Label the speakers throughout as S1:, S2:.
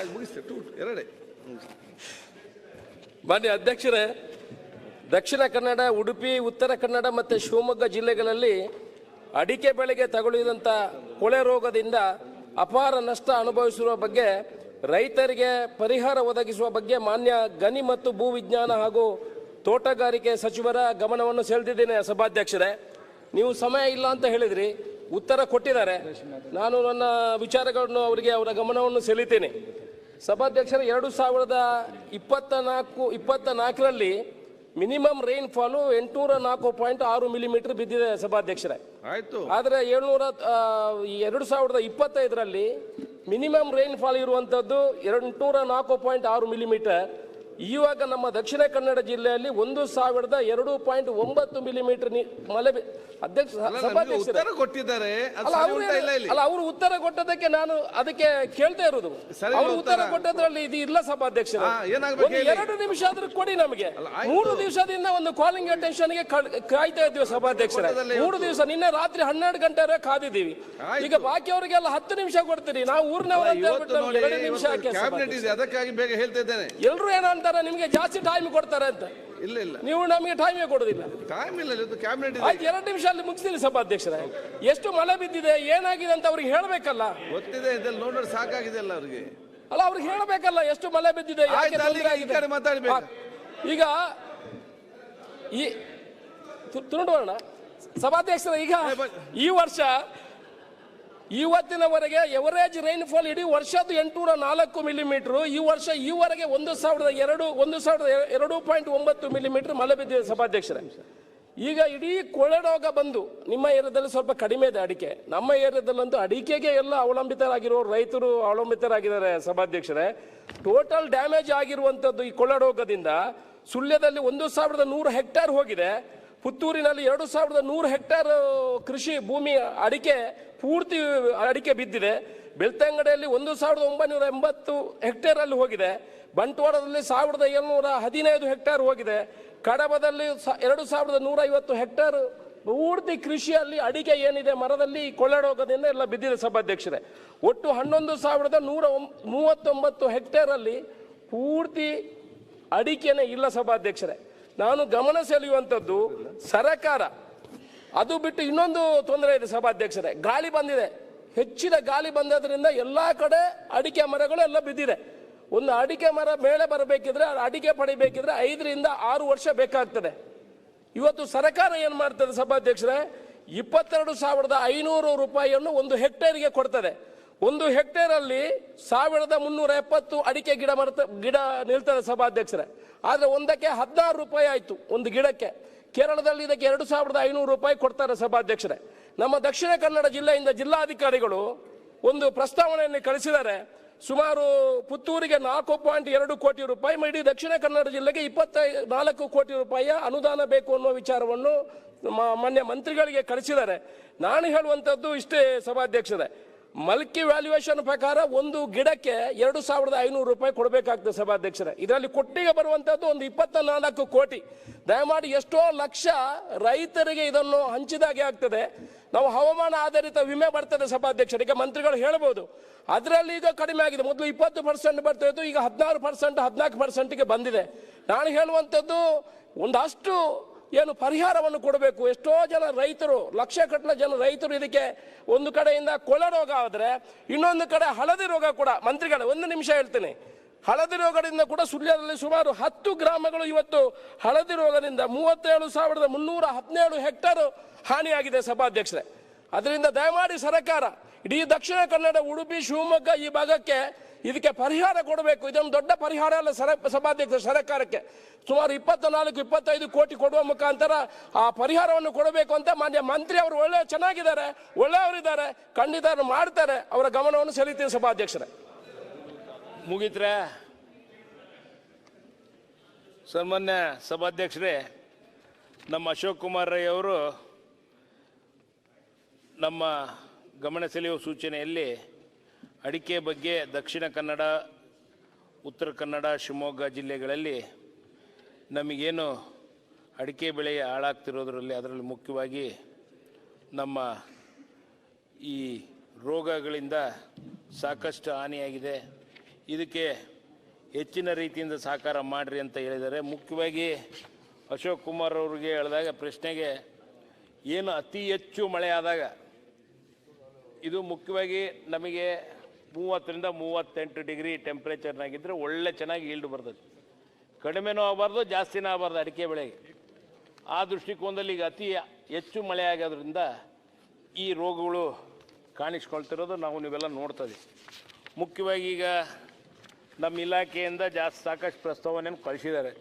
S1: ಆಯ್ತು, ಮುಗಿಸ್ತೇನೆ ಟೂ
S2: ಮಾನ್ಯ ಅಧ್ಯಕ್ಷರೇ ದಕ್ಷಿಣ ಕನ್ನಡ ಉಡುಪಿ ಉತ್ತರ ಕನ್ನಡ ಮತ್ತು ಶಿವಮೊಗ್ಗ ಜಿಲ್ಲೆಗಳಲ್ಲಿ ಅಡಿಕೆ ಬೆಳೆಗೆ ತಗುಲಿದಂಥ ಕೊಳೆ ರೋಗದಿಂದ ಅಪಾರ ನಷ್ಟ ಅನುಭವಿಸಿರುವ ಬಗ್ಗೆ ರೈತರಿಗೆ ಪರಿಹಾರ ಒದಗಿಸುವ ಬಗ್ಗೆ ಮಾನ್ಯ ಗಣಿ ಮತ್ತು ಭೂ ವಿಜ್ಞಾನ ಹಾಗೂ ತೋಟಗಾರಿಕೆ ಸಚಿವರ ಗಮನವನ್ನು ಸೆಳೆದಿದ್ದೇನೆ ಸಭಾಧ್ಯಕ್ಷರೇ. ನೀವು ಸಮಯ ಇಲ್ಲ ಅಂತ ಹೇಳಿದ್ರಿ ಉತ್ತರ ಕೊಟ್ಟಿದ್ದಾರೆ. ನಾನು ನನ್ನ ವಿಚಾರಗಳನ್ನು ಅವರಿಗೆ ಅವರ ಗಮನವನ್ನು ಸೆಳೀತೇನೆ. ಸಭಾಧ್ಯಕ್ಷರ ಎರಡು ಸಾವಿರದ ಇಪ್ಪತ್ತ ನಾಲ್ಕು ಇಪ್ಪತ್ತ ನಾಲ್ಕರಲ್ಲಿ ಮಿನಿಮಮ್ ರೈನ್ ಫಾಲು ಎಂಟುನೂರ ನಾಲ್ಕು ಪಾಯಿಂಟ್ ಆರು ಮಿಲಿಮೀಟರ್ ಬಿದ್ದಿದೆ ಸಭಾಧ್ಯಕ್ಷರೇ.
S1: ಆಯ್ತು.
S2: ಆದರೆ ಏಳ್ನೂರ ಎರಡು ಸಾವಿರದ ಇಪ್ಪತ್ತೈದರಲ್ಲಿ ಮಿನಿಮಮ್ ರೈನ್ ಫಾಲ್ ಇರುವಂಥದ್ದು ಎಂಟುನೂರ ನಾಲ್ಕು ಪಾಯಿಂಟ್ ಆರು ಮಿಲಿಮೀಟರ್ ಇವಾಗ ನಮ್ಮ ದಕ್ಷಿಣ ಕನ್ನಡ ಜಿಲ್ಲೆಯಲ್ಲಿ ಒಂದು ಸಾವಿರದ ಎರಡು ಪಾಯಿಂಟ್ ಒಂಬತ್ತು ಮಿಲಿಮೀಟರ್ ಮಳೆ ಅಧ್ಯಕ್ಷ
S1: ಉತ್ತರ ಕೊಟ್ಟಿದ್ದಾರೆ.
S2: ಅಲ್ಲ ಅವ್ರು ಉತ್ತರ ಕೊಟ್ಟದಕ್ಕೆ ನಾನು ಅದಕ್ಕೆ ಕೇಳ್ತಾ ಇರೋದು. ಅವರು ಉತ್ತರ. ಕೊಟ್ಟದ್ರಲ್ಲಿ ಇದು ಇಲ್ಲ
S1: ಸಭಾಧ್ಯಕ್ಷ
S2: ಎರಡು ನಿಮಿಷ ಆದ್ರೂ ಕೊಡಿ ನಮಗೆ. ಮೂರು ದಿವಸದಿಂದ ಒಂದು ಕಾಲಿಂಗ್ ಅಟೆನ್ಷನ್ಗೆ ಕಾಯ್ತಾ ಇದ್ದೀವಿ ಸಭಾಧ್ಯಕ್ಷರೇ. ಮೂರು ದಿವಸ ನಿನ್ನೆ ರಾತ್ರಿ ಹನ್ನೆರಡು ಗಂಟೆವರೆಗೆ ಕಾದಿದ್ದೀವಿ. ಈಗ ಬಾಕಿ ಅವರಿಗೆಲ್ಲ ಹತ್ತು ನಿಮಿಷ ಕೊಡ್ತೀರಿ. ನಾವು ಊರಿನವರ ನಿಮಿಷ
S1: ಅದಕ್ಕಾಗಿ ಬೇಗ ಹೇಳ್ತಾ ಇದ್ದೇನೆ.
S2: ಎಲ್ಲರೂ ಏನಂತಾರೆ? ನಿಮಗೆ ಜಾಸ್ತಿ ಟೈಮ್ ಕೊಡ್ತಾರೆ ಅಂತ.
S1: ಇಲ್ಲ ಇಲ್ಲ.
S2: ನೀವು ನಮಗೆ ಟೈಮೇ ಕೊಡೋದಿಲ್ಲ.
S1: ಟೈಮ್ ಇಲ್ಲ ಇದು ಕ್ಯಾಬಿನೆಟ್ ಇದೆ.
S2: ಆಯ್ತು ಎರಡು ನಿಮಿಷ ಅಲ್ಲಿ ಮುಗಿಸಿದ್ರಿ ಸಭಾಧ್ಯಕ್ಷರೇ. ಎಷ್ಟು ಮಳೆ ಬಿದ್ದಿದೆ ಏನಾಗಿದೆ ಅಂತ ಅವ್ರಿಗೆ ಹೇಳಬೇಕಲ್ಲ.
S1: ಗೊತ್ತಿದೆ ಇದೆಲ್ಲ ನೋಡೋದು ಸಾಕಾಗಿದೆ ಅಲ್ಲ ಅವ್ರಿಗೆ.
S2: ಅಲ್ಲ ಅವ್ರಿಗೆ ಹೇಳಬೇಕಲ್ಲ ಎಷ್ಟು ಮಳೆ ಬಿದ್ದಿದೆ ಯಾಕೆ
S1: ಆಯ್ತು, ಅಲ್ಲಿ
S2: ತೊಂದ್ರೆ
S1: ಈ
S2: ಆಗಿದೆ?
S1: ಕಡೆ ಮಾತಾಡ್ಬೇಕು.
S2: ಹಾ, ಈಗ ಈ ತು- ತುಂಡುವಣ್ಣ ಸಭಾಧ್ಯಕ್ಷರ ಈಗ
S1: ಏ,
S2: ಈ ವರ್ಷ ಇವತ್ತಿನವರೆಗೆ ಎವರೇಜ್ ರೈನ್ಫಾಲ್ ಇಡೀ ವರ್ಷದ ಎಂಟುನೂರ ನಾಲ್ಕು ಮಿಲಿಮೀಟರ್ ಈ ವರ್ಷ ಈವರೆಗೆ ಒಂದು ಸಾವಿರದ ಎರಡು, ಒಂದು ಸಾವಿರದ ಎರಡು ಪಾಯಿಂಟ್ ಒಂಬತ್ತು ಮಿಲಿಮೀಟರ್ ಮಳೆ ಬಿದ್ದಿದೆ ಸಭಾಧ್ಯಕ್ಷರೇ. ಈಗ ಇಡೀ ಕೊಳೆರೋಗ ಬಂದು ನಿಮ್ಮ ಏರಿಯಾದಲ್ಲಿ ಸ್ವಲ್ಪ ಕಡಿಮೆ ಇದೆ ಅಡಿಕೆ. ನಮ್ಮ ಏರಿಯಾದಲ್ಲಂತೂ ಅಡಿಕೆಗೆ ಎಲ್ಲ ಅವಲಂಬಿತರಾಗಿರೋ ರೈತರು ಅವಲಂಬಿತರಾಗಿದ್ದಾರೆ ಸಭಾಧ್ಯಕ್ಷರೇ. ಟೋಟಲ್ ಡ್ಯಾಮೇಜ್ ಆಗಿರುವಂಥದ್ದು ಈ ಕೊಳೆರೋಗದಿಂದ ಸುಳ್ಯದಲ್ಲಿ ಒಂದು ಸಾವಿರದ ನೂರು ಹೆಕ್ಟೇರ್ ಹೋಗಿದೆ. ಪುತ್ತೂರಿನಲ್ಲಿ ಎರಡು ಸಾವಿರದ ನೂರು ಹೆಕ್ಟೇರ್ ಕೃಷಿ ಭೂಮಿ ಅಡಿಕೆ ಪೂರ್ತಿ ಅಡಿಕೆ ಬಿದ್ದಿದೆ. ಬೆಳ್ತಂಗಡಿಯಲ್ಲಿ ಒಂದು ಸಾವಿರದ ಒಂಬೈನೂರ ಎಂಬತ್ತು ಹೆಕ್ಟೇರ್ ಅಲ್ಲಿ ಹೋಗಿದೆ. ಬಂಟ್ವಾಳದಲ್ಲಿ ಸಾವಿರದ ಏಳ್ನೂರ ಹದಿನೈದು ಹೆಕ್ಟೇರ್ ಹೋಗಿದೆ. ಕಡಬದಲ್ಲಿ ಎರಡು ಸಾವಿರದ ನೂರ ಐವತ್ತು ಹೆಕ್ಟೇರ್ ಪೂರ್ತಿ ಕೃಷಿಯಲ್ಲಿ ಅಡಿಕೆ ಏನಿದೆ ಮರದಲ್ಲಿ ಕೊಳ್ಳಡೋಗದಿಂದ ಎಲ್ಲ ಬಿದ್ದಿದೆ ಸಭಾಧ್ಯಕ್ಷರೇ. ಒಟ್ಟು ಹನ್ನೊಂದು ಸಾವಿರದ ನೂರ ಮೂವತ್ತೊಂಬತ್ತು ಹೆಕ್ಟೇರ್ ಅಲ್ಲಿ ಪೂರ್ತಿ ಅಡಿಕೆನೇ ಇಲ್ಲ ಸಭಾಧ್ಯಕ್ಷರೇ. ನಾನು ಗಮನ ಸೆಳೆಯುವಂಥದ್ದು ಸರಕಾರ. ಅದು ಬಿಟ್ಟು ಇನ್ನೊಂದು ತೊಂದರೆ ಇದೆ ಸಭಾಧ್ಯಕ್ಷರೇ. ಗಾಳಿ ಬಂದಿದೆ. ಹೆಚ್ಚಿನ ಗಾಳಿ ಬಂದದ್ರಿಂದ ಎಲ್ಲ ಕಡೆ ಅಡಿಕೆ ಮರಗಳು ಎಲ್ಲ ಬಿದ್ದಿದೆ. ಒಂದು ಅಡಿಕೆ ಮರ ಮೇಲೆ ಬರಬೇಕಿದ್ರೆ, ಅಡಿಕೆ ಪಡಿಬೇಕಿದ್ರೆ ಐದರಿಂದ ಆರು ವರ್ಷ ಬೇಕಾಗ್ತದೆ. ಇವತ್ತು ಸರ್ಕಾರ ಏನು ಮಾಡ್ತದೆ ಸಭಾಧ್ಯಕ್ಷರೇ? ಇಪ್ಪತ್ತೆರಡು ಸಾವಿರದ ಐನೂರು ರೂಪಾಯಿಯನ್ನು ಒಂದು ಹೆಕ್ಟೇರ್ಗೆ ಕೊಡ್ತದೆ. ಒಂದು ಹೆಕ್ಟೇರ್ ಅಲ್ಲಿ ಸಾವಿರದ ಮುನ್ನೂರ ಎಪ್ಪತ್ತು ಅಡಿಕೆ ಗಿಡ ಮರತ, ಗಿಡ ನಿಲ್ತದೆ ಸಭಾಧ್ಯಕ್ಷರೇ. ಆದ್ರೆ ಒಂದಕ್ಕೆ ಹದಿನಾರು ರೂಪಾಯಿ ಆಯ್ತು, ಒಂದು ಗಿಡಕ್ಕೆ. ಕೇರಳದಲ್ಲಿ ಇದಕ್ಕೆ ಎರಡು ಸಾವಿರದ ಐನೂರು ರೂಪಾಯಿ ಕೊಡ್ತಾರೆ ಸಭಾಧ್ಯಕ್ಷರೇ. ನಮ್ಮ ದಕ್ಷಿಣ ಕನ್ನಡ ಜಿಲ್ಲೆಯಿಂದ ಜಿಲ್ಲಾಧಿಕಾರಿಗಳು ಒಂದು ಪ್ರಸ್ತಾವನೆಯನ್ನು ಕಳಿಸಿದ್ದಾರೆ. ಸುಮಾರು ಪುತ್ತೂರಿಗೆ ನಾಲ್ಕು ಪಾಯಿಂಟ್ ಎರಡು ಕೋಟಿ ರೂಪಾಯಿ ಇಡೀ ದಕ್ಷಿಣ ಕನ್ನಡ ಜಿಲ್ಲೆಗೆ ಇಪ್ಪತ್ತ, ನಾಲ್ಕು ಕೋಟಿ ರೂಪಾಯಿಯ ಅನುದಾನ ಬೇಕು ಅನ್ನುವ ವಿಚಾರವನ್ನು ಮಾನ್ಯ ಮಂತ್ರಿಗಳಿಗೆ ಕಳಿಸಿದ್ದಾರೆ. ನಾನು ಹೇಳುವಂಥದ್ದು ಇಷ್ಟೇ ಸಭಾಧ್ಯಕ್ಷರೇ. ಮಲ್ಕಿ ವ್ಯಾಲ್ಯೂಯೇಷನ್ ಪ್ರಕಾರ ಒಂದು ಗಿಡಕ್ಕೆ ಎರಡು ಸಾವಿರದ ಐನೂರು ರೂಪಾಯಿ ಕೊಡಬೇಕಾಗ್ತದೆ ಸಭಾಧ್ಯಕ್ಷರೇ. ಇದರಲ್ಲಿ ಕೊಟ್ಟಿಗೆ ಬರುವಂಥದ್ದು ಒಂದು ಇಪ್ಪತ್ತ ನಾಲ್ಕು ಕೋಟಿ. ದಯಮಾಡಿ ಎಷ್ಟೋ ಲಕ್ಷ ರೈತರಿಗೆ ಇದನ್ನು ಹಂಚಿದಾಗೆ ಆಗ್ತದೆ. ನಾವು ಹವಾಮಾನ ಆಧಾರಿತ ವಿಮೆ ಬರ್ತದೆ ಸಭಾಧ್ಯಕ್ಷರಿಗೆ ಮಂತ್ರಿಗಳು ಹೇಳ್ಬೋದು, ಅದರಲ್ಲಿ ಈಗ ಕಡಿಮೆ ಆಗಿದೆ. ಮೊದಲು ಇಪ್ಪತ್ತು ಪರ್ಸೆಂಟ್ ಬರ್ತಾ ಇತ್ತು, ಈಗ ಹದಿನಾರು ಪರ್ಸೆಂಟ್ ಹದಿನಾಲ್ಕು ಪರ್ಸೆಂಟ್ಗೆ ಬಂದಿದೆ. ನಾನು ಹೇಳುವಂಥದ್ದು ಒಂದಷ್ಟು ಏನು ಪರಿಹಾರವನ್ನು ಕೊಡಬೇಕು? ಎಷ್ಟೋ ಜನ ರೈತರು, ಲಕ್ಷ ಕಟ್ಟಲ ಜನ ರೈತರು ಇದಕ್ಕೆ ಒಂದು ಕಡೆಯಿಂದ ಕೊಳ ರೋಗ ಆದರೆ ಇನ್ನೊಂದು ಕಡೆ ಹಳದಿ ರೋಗ ಕೂಡ. ಮಂತ್ರಿಗಳ, ಒಂದು ನಿಮಿಷ ಹೇಳ್ತೇನೆ. ಹಳದಿ ರೋಗದಿಂದ ಕೂಡ ಸುಳ್ಯದಲ್ಲಿ ಸುಮಾರು ಹತ್ತು ಗ್ರಾಮಗಳು ಇವತ್ತು ಹಳದಿ ರೋಗದಿಂದ ಮೂವತ್ತೇಳು ಸಾವಿರದ ಮುನ್ನೂರ ಹದಿನೇಳು ಹೆಕ್ಟೇರ್ ಹಾನಿಯಾಗಿದೆ ಸಭಾಧ್ಯಕ್ಷರೇ. ಅದರಿಂದ ದಯಮಾಡಿ ಸರ್ಕಾರ, ಇಡೀ ದಕ್ಷಿಣ ಕನ್ನಡ, ಉಡುಪಿ, ಶಿವಮೊಗ್ಗ ಈ ಭಾಗಕ್ಕೆ ಇದಕ್ಕೆ ಪರಿಹಾರ ಕೊಡಬೇಕು. ಇದೊಂದು ದೊಡ್ಡ ಪರಿಹಾರ ಅಲ್ಲ ಸರ, ಸಭಾಧ್ಯಕ್ಷ ಸರ್ಕಾರಕ್ಕೆ. ಸುಮಾರು ಇಪ್ಪತ್ತ ನಾಲ್ಕು ಇಪ್ಪತ್ತೈದು ಕೋಟಿ ಕೊಡುವ ಮುಖಾಂತರ ಆ ಪರಿಹಾರವನ್ನು ಕೊಡಬೇಕು ಅಂತ ಮಾನ್ಯ ಮಂತ್ರಿ ಅವರು ಒಳ್ಳೆ ಚೆನ್ನಾಗಿದ್ದಾರೆ, ಒಳ್ಳೆಯವರಿದ್ದಾರೆ ಖಂಡಿತ ಮಾಡ್ತಾರೆ. ಅವರ ಗಮನವನ್ನು ಸೆಳೀತೀನಿ ಸಭಾಧ್ಯಕ್ಷರೇ.
S3: ಮುಗಿತ್ರೆ, ಸನ್ಮಾನ್ಯ ಸಭಾಧ್ಯಕ್ಷರೇ, ನಮ್ಮ ಅಶೋಕ್ ಕುಮಾರ್ ರೈ ಅವರು ನಮ್ಮ ಗಮನ ಸೆಳೆಯುವ ಸೂಚನೆಯಲ್ಲಿ ಅಡಿಕೆ ಬಗ್ಗೆ ದಕ್ಷಿಣ ಕನ್ನಡ, ಉತ್ತರ ಕನ್ನಡ, ಶಿವಮೊಗ್ಗ ಜಿಲ್ಲೆಗಳಲ್ಲಿ ನಮಗೇನು ಅಡಿಕೆ ಬೆಳೆ ಹಾಳಾಗ್ತಿರೋದರಲ್ಲಿ ಅದರಲ್ಲಿ ಮುಖ್ಯವಾಗಿ ನಮ್ಮ ಈ ರೋಗಗಳಿಂದ ಸಾಕಷ್ಟು ಹಾನಿಯಾಗಿದೆ. ಇದಕ್ಕೆ ಹೆಚ್ಚಿನ ರೀತಿಯಿಂದ ಸಹಕಾರ ಮಾಡಿರಿ ಅಂತ ಹೇಳಿದ್ದಾರೆ. ಮುಖ್ಯವಾಗಿ ಅಶೋಕ್ ಕುಮಾರ್ ಅವರಿಗೆ ಹೇಳಿದಾಗ ಪ್ರಶ್ನೆಗೆ ಏನು ಅತಿ ಹೆಚ್ಚು ಮಳೆ ಆದಾಗ ಇದು ಮುಖ್ಯವಾಗಿ ನಮಗೆ ಮೂವತ್ತರಿಂದ ಮೂವತ್ತೆಂಟು ಡಿಗ್ರಿ ಟೆಂಪ್ರೇಚರ್ನಾಗಿದ್ದರೆ ಒಳ್ಳೆ ಚೆನ್ನಾಗಿ ಈಲ್ಡ್ ಬರ್ತದೆ. ಕಡಿಮೆನೂ ಆಗಬಾರ್ದು, ಜಾಸ್ತಿನೂ ಆಗಬಾರ್ದು ಅಡಿಕೆ ಬೆಳೆಗೆ. ಆ ದೃಷ್ಟಿಕೋನದಲ್ಲಿ ಈಗ ಅತಿ ಹೆಚ್ಚು ಮಳೆ ಆಗೋದ್ರಿಂದ ಈ ರೋಗಗಳು ಕಾಣಿಸ್ಕೊಳ್ತಿರೋದು ನಾವು ನೀವೆಲ್ಲ ನೋಡ್ತದೆ ಮುಖ್ಯವಾಗಿ ಈಗ ನಮ್ಮ ಇಲಾಖೆಯಿಂದ ಜಾಸ್ತಿ ಸಾಕಷ್ಟು ಪ್ರಸ್ತಾವನೆಯನ್ನು ಕಳಿಸಿದ್ದಾರೆ.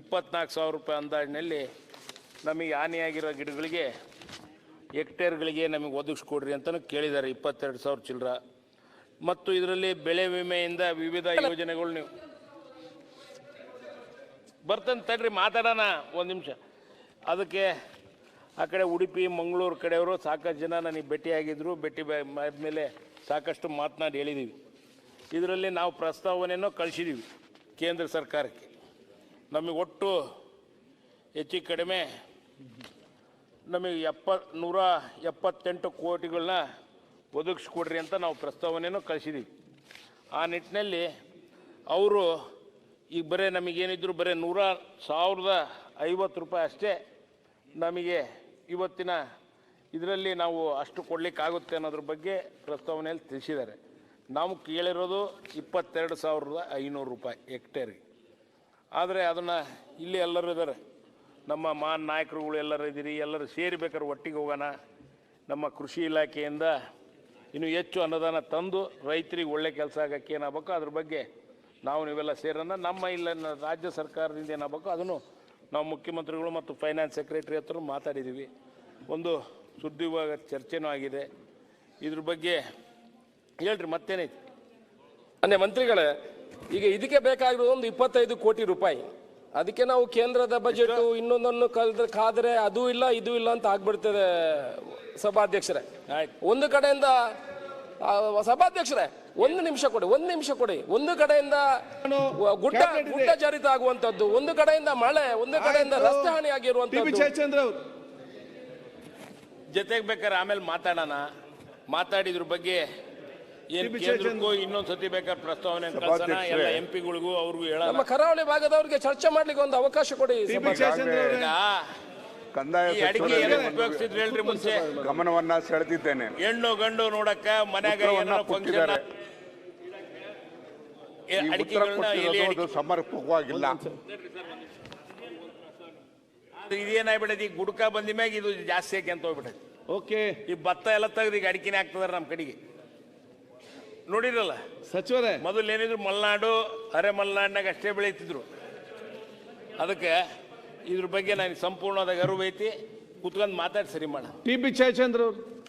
S3: ಇಪ್ಪತ್ನಾಲ್ಕು ಸಾವಿರ ರೂಪಾಯಿ ಅಂದಾಜಿನಲ್ಲಿ ನಮಗೆ ಹಾನಿಯಾಗಿರೋ ಗಿಡಗಳಿಗೆ ಹೆಕ್ಟೇರ್ಗಳಿಗೆ ನಮಗೆ ಒದಗಿಸ್ಕೊಡ್ರಿ ಅಂತಲೂ ಕೇಳಿದ್ದಾರೆ. ಇಪ್ಪತ್ತೆರಡು ಸಾವಿರ ಚಿಲ್ಲರ ಮತ್ತು ಇದರಲ್ಲಿ ಬೆಳೆ ವಿಮೆಯಿಂದ ವಿವಿಧ ಯೋಜನೆಗಳು ನೀವು ಬರ್ತಂತ ತಡ್ರಿ ಮಾತಾಡೋಣ ಒಂದು ನಿಮಿಷ. ಅದಕ್ಕೆ ಆ ಕಡೆ ಉಡುಪಿ ಮಂಗಳೂರು ಕಡೆಯವರು ಸಾಕಷ್ಟು ಜನ ನನಗೆ ಭೇಟಿಯಾಗಿದ್ದರು ಭೇಟಿ ಆದಮೇಲೆ ಸಾಕಷ್ಟು ಮಾತನಾಡಿ ಹೇಳಿದ್ದೀವಿ ಇದರಲ್ಲಿ ನಾವು ಪ್ರಸ್ತಾವನೆಯನ್ನು ಕಳಿಸಿದ್ದೀವಿ ಕೇಂದ್ರ ಸರ್ಕಾರಕ್ಕೆ. ನಮಗೆ ಒಟ್ಟು ಹೆಚ್ಚು ಕಡಿಮೆ ನಮಗೆ ಎಪ್ಪ ನೂರ ಎಪ್ಪತ್ತೆಂಟು ಕೋಟಿಗಳನ್ನ ಒದಗಿಸ್ಕೊಡ್ರಿ ಅಂತ ನಾವು ಪ್ರಸ್ತಾವನೆಯನ್ನು ಕಳಿಸಿದ್ದೀವಿ ಆ ನಿಟ್ಟಿನಲ್ಲಿ ಅವರು ಈಗ ಬರೀ ನಮಗೇನಿದ್ರು ಬರೀ ನೂರ ಸಾವಿರದ ಐವತ್ತು ರೂಪಾಯಿ ಅಷ್ಟೇ ನಮಗೆ ಇವತ್ತಿನ ಇದರಲ್ಲಿ ನಾವು ಅಷ್ಟು ಕೊಡಲಿಕ್ಕಾಗುತ್ತೆ ಅನ್ನೋದ್ರ ಬಗ್ಗೆ ಪ್ರಸ್ತಾವನೆಯಲ್ಲಿ ತಿಳಿಸಿದ್ದಾರೆ. ನಾವು ಕೇಳಿರೋದು ಇಪ್ಪತ್ತೆರಡು ಸಾವಿರದ ಐನೂರು ರೂಪಾಯಿ ಹೆಕ್ಟೇರಿಗೆ ಆದರೆ ಅದನ್ನು ಇಲ್ಲಿ ಎಲ್ಲರೂ ಇದ್ದಾರೆ. ನಮ್ಮ ಮಾನ್ ನಾಯಕರುಗಳು ಎಲ್ಲರೂ ಇದ್ದೀರಿ, ಎಲ್ಲರೂ ಸೇರಿಬೇಕಾದ್ರೆ ಒಟ್ಟಿಗೆ ಹೋಗೋಣ. ನಮ್ಮ ಕೃಷಿ ಇಲಾಖೆಯಿಂದ ಇನ್ನು ಹೆಚ್ಚು ಅನುದಾನ ತಂದು ರೈತರಿಗೆ ಒಳ್ಳೆ ಕೆಲಸ ಆಗೋಕ್ಕೆ ಏನಾಗಬೇಕು ಅದ್ರ ಬಗ್ಗೆ ನಾವು ನೀವೆಲ್ಲ ಸೇರೋಣ. ನಮ್ಮ ಇಲ್ಲ, ರಾಜ್ಯ ಸರ್ಕಾರದಿಂದ ಏನಾಗಬೇಕು ಅದನ್ನು ನಾವು ಮುಖ್ಯಮಂತ್ರಿಗಳು ಮತ್ತು ಫೈನಾನ್ಸ್ ಸೆಕ್ರೆಟರಿ ಹತ್ರ ಮಾತಾಡಿದ್ದೀವಿ. ಒಂದು ಸುದ್ದಿವಾಗ ಚರ್ಚೆನೂ ಆಗಿದೆ. ಇದ್ರ ಬಗ್ಗೆ ಹೇಳ್ರಿ, ಮತ್ತೇನೈತಿ?
S2: ಅನ್ಯ ಮಂತ್ರಿಗಳೇ, ಈಗ ಇದಕ್ಕೆ ಬೇಕಾಗಿರೋದು ಒಂದು ಇಪ್ಪತ್ತೈದು ಕೋಟಿ ರೂಪಾಯಿ. ಅದಕ್ಕೆ ನಾವು ಕೇಂದ್ರದ ಬಜೆಟ್ ಇನ್ನೊಂದನ್ನು ಕಲ್ದ್ರೆ ಕಾದ್ರೆ ಅದು ಇಲ್ಲ ಇದು ಇಲ್ಲ ಅಂತ ಆಗ್ಬಿಡ್ತದೆ ಸಭಾಧ್ಯಕ್ಷರೇ. ಒಂದು ಕಡೆಯಿಂದ ಸಭಾಧ್ಯಕ್ಷರೇ ಒಂದು ನಿಮಿಷ ಕೊಡಿ ಒಂದು ನಿಮಿಷ ಕೊಡಿ. ಒಂದು ಕಡೆಯಿಂದ ಗುಡ್ಡ ಗುಡ್ಡ ಜರಿತ ಆಗುವಂತದ್ದು ಒಂದು ಕಡೆಯಿಂದ ಮಳೆ ಒಂದು ಕಡೆಯಿಂದ ರಸ್ತೆ ಹಾನಿ ಆಗಿರುವಂತದ್ದು
S3: ಜೊತೆಗೆ ಬೇಕಾದ್ರೆ ಆಮೇಲೆ ಮಾತಾಡೋಣ. ಮಾತಾಡಿದ್ರ ಬಗ್ಗೆ ಏನು
S1: ಟಿ ಬಿ
S3: ಕೇಂದ್ರಕ್ಕೂ ಇನ್ನೊಂದು ಸತಿ ಬೇಕಾದ್ರೆ ಪ್ರಸ್ತಾವನೆ ಕಳ್ಸೋಣ. ಎಲ್ಲ ಎಂ ಪಿಗಳಿಗೂ ಅವ್ರಿಗೂ ಹೇಳೋಣ
S2: ನಮ್ಮ ಕರಾವಳಿ ಭಾಗದವ್ರಿಗೆ ಚರ್ಚೆ ಮಾಡ್ಲಿಕ್ಕೆ ಒಂದು ಅವಕಾಶ ಕೊಡಿ
S1: ಟಿ ಬಿ
S2: ಸಭಾಧ್ಯಕ್ಷರೇ.
S1: ಜಯಚಂದ್ರ ಅವರೇ.
S3: ಈಗ
S4: ಕಂದಾಯ
S3: ಈ ಅಡಿಕೆ
S4: ಸಚಿವರಲ್ಲಿ
S3: ಏನಕ್ಕೆ ಉಪಯೋಗಿಸಿದ್ರು ಹೇಳ್ರಿ ಮುಂಚೆ?
S4: ಗಮನವನ್ನ ಸೆಳೆದಿದ್ದೇನೆ.
S3: ಹೆಣ್ಣು ಗಂಡು ನೋಡಕ್ಕ ಮನ್ಯಾಗ
S4: ಉತ್ತರವನ್ನ
S3: ಏನಾರ ಫಂಕ್ಷನ್
S4: ಕೊಟ್ಟಿದ್ದಾರೆ. ಈ ಉತ್ತರ
S3: ಅಡಿಕೆಗಳನ್ನ ಎಲೆ
S4: ಕೊಟ್ಟಿರೋದು
S3: ಅಡಿಕೆ
S4: ಸಮರ್ಪಕವಾಗಿಲ್ಲ.
S3: ಇದೇನಾಗ್ಬಿಟ್ಟೈತಿ? ಈಗ ಗುಡ್ಕ ಬಂದ ಮ್ಯಾಗ ಇದು ಜಾಸ್ತಿ ಆಕೆ ಅಂತ ಹೋಗ್ಬಿಟ್ಟೈತಿ.
S1: ಓಕೆ.
S3: ಈ ಭತ್ತ ಎಲ್ಲ ತೆಗ್ದು ಈಗ ಅಡಿಕೆನೇ ಹಾಕ್ತದಾರ ನಮ್ಮ ಕಡೆಗೆ. ನೋಡಿರಲ್ಲ
S1: ಸಚಿವರೇ.
S3: ಮೊದಲು ಏನಿದ್ರು ಮಲೆನಾಡು ಅರೆ ಮಲೆನಾಡಿನಾಗ ಅಷ್ಟೇ ಬೆಳೀತಿದ್ರು ಅದಕ್ಕೆ ಇದ್ರ ಬಗ್ಗೆ ನನಗೆ ಸಂಪೂರ್ಣವಾದ ಅರಿವು ಐತಿ. ಕುತ್ಕೊಂಡು ಮಾತಾಡಿ ಸರಿ ಮಾಡ.
S1: ಟಿ ಪಿ ಜಯಚಂದ್ರ ಅವರು